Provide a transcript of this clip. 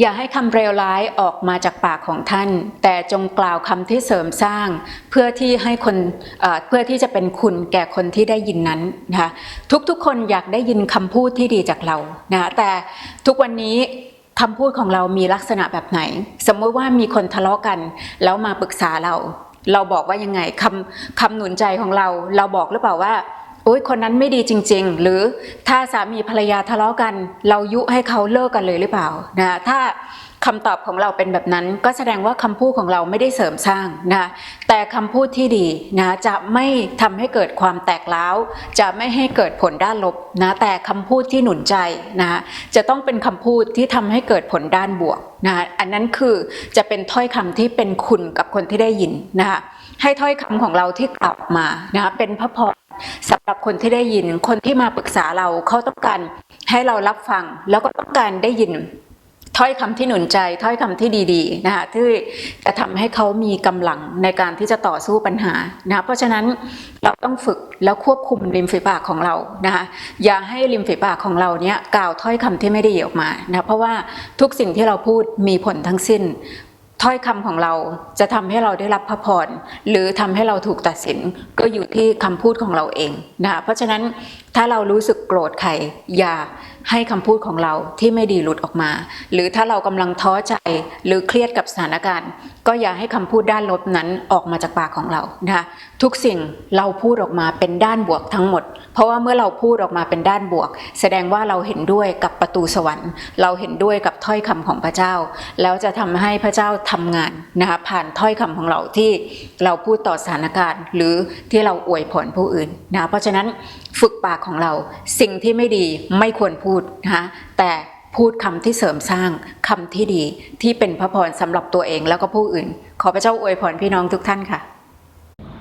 อย่าให้คำเปลวร้ายออกมาจากปากของท่าน แต่จงกล่าวคำที่เสริมสร้าง เพื่อที่ให้คนเเพื่อที่จะเป็นคุณแก่คนที่ได้ยินนั้นนะคะทุกๆคนอยากได้ยินคำพูดที่ดีจากเรานะแต่ทุกวันนี้คำพูดของเรามีลักษณะแบบไหน สมมติว่ามีคนทะเลาะกัน แล้วมาปรึกษาเรา เราบอกว่ายังไงคำคำหนุนใจของเรา เราบอกหรือเปล่าว่า โอ๊ยคนนั้นไม่ดีจริง ๆ หรือถ้าสามีภรรยาทะเลาะกัน เรายุให้เขาเลิกกันเลยหรือเปล่านะถ้าคำตอบของเราเป็นแบบนั้น ก็แสดงว่าคำพูดของเราไม่ได้เสริมสร้างนะแต่คำพูดที่ดีนะจะไม่ทำให้เกิดความแตกร้าว จะไม่ให้เกิดผลด้านลบนะแต่คำพูดที่หนุนใจนะจะต้องเป็นคำพูดที่ทำให้เกิดผลด้านบวกนะอันนั้นคือจะเป็นถ้อยคำที่เป็นคุณกับคนที่ได้ยินนะคะให้ถ้อยคำของเราที่กลับมานะคะเป็นพระพร สำหรับคนที่ได้ยินคนที่มาปรึกษาเราเขาต้องการให้เรารับฟัง แล้วก็ต้องการได้ยินถ้อยคำที่หนุนใจถ้อยคำที่ดีๆนะคะที่จะทำให้เขามีกำลังในการที่จะต่อสู้ปัญหานะะเพราะฉะนั้นเราต้องฝึกแล้วควบคุมริมฝีปากของเรานะคะอย่าให้ริมฝีปากของเราเนี้ยกล่าวถ้อยคำที่ไม่ดีออกมานะเพราะว่าทุกสิ่งที่เราพูดมีผลทั้งสิ้น ถ้อยคำของเราจะทำให้เราได้รับพระพรหรือทำให้เราถูกตัดสินก็อยู่ที่คำพูดของเราเองนะคะเพราะฉะนั้นถ้าเรารู้สึกโกรธใครอย่าให้คำพูดของเราที่ไม่ดีหลุดออกมา หรือถ้าเรากำลังท้อใจหรือเครียดกับสถานการณ์ ก็อย่าให้คำพูดด้านลบนั้นออกมาจากปากของเรานะคะทุกสิ่งเราพูดออกมาเป็นด้านบวกทั้งหมด เพราะว่าเมื่อเราพูดออกมาเป็นด้านบวก แสดงว่าเราเห็นด้วยกับประตูสวรรค์ เราเห็นด้วยกับถ้อยคำของพระเจ้า แล้วจะทำให้พระเจ้าทำงานนะคะผ่านถ้อยคำของเราที่เราพูดต่อสถานการณ์ หรือที่เราอวยพรผู้อื่นนะเพราะฉะนั้นฝึกปากของเราสิ่งที่ไม่ดีไม่ควรพูดนะคะแต่ พูดคำที่เสริมสร้างคำที่ดีที่เป็นพระพรสำหรับตัวเองแล้วก็ผู้อื่น ขอพระเจ้าอวยพรพี่น้องทุกท่านค่ะ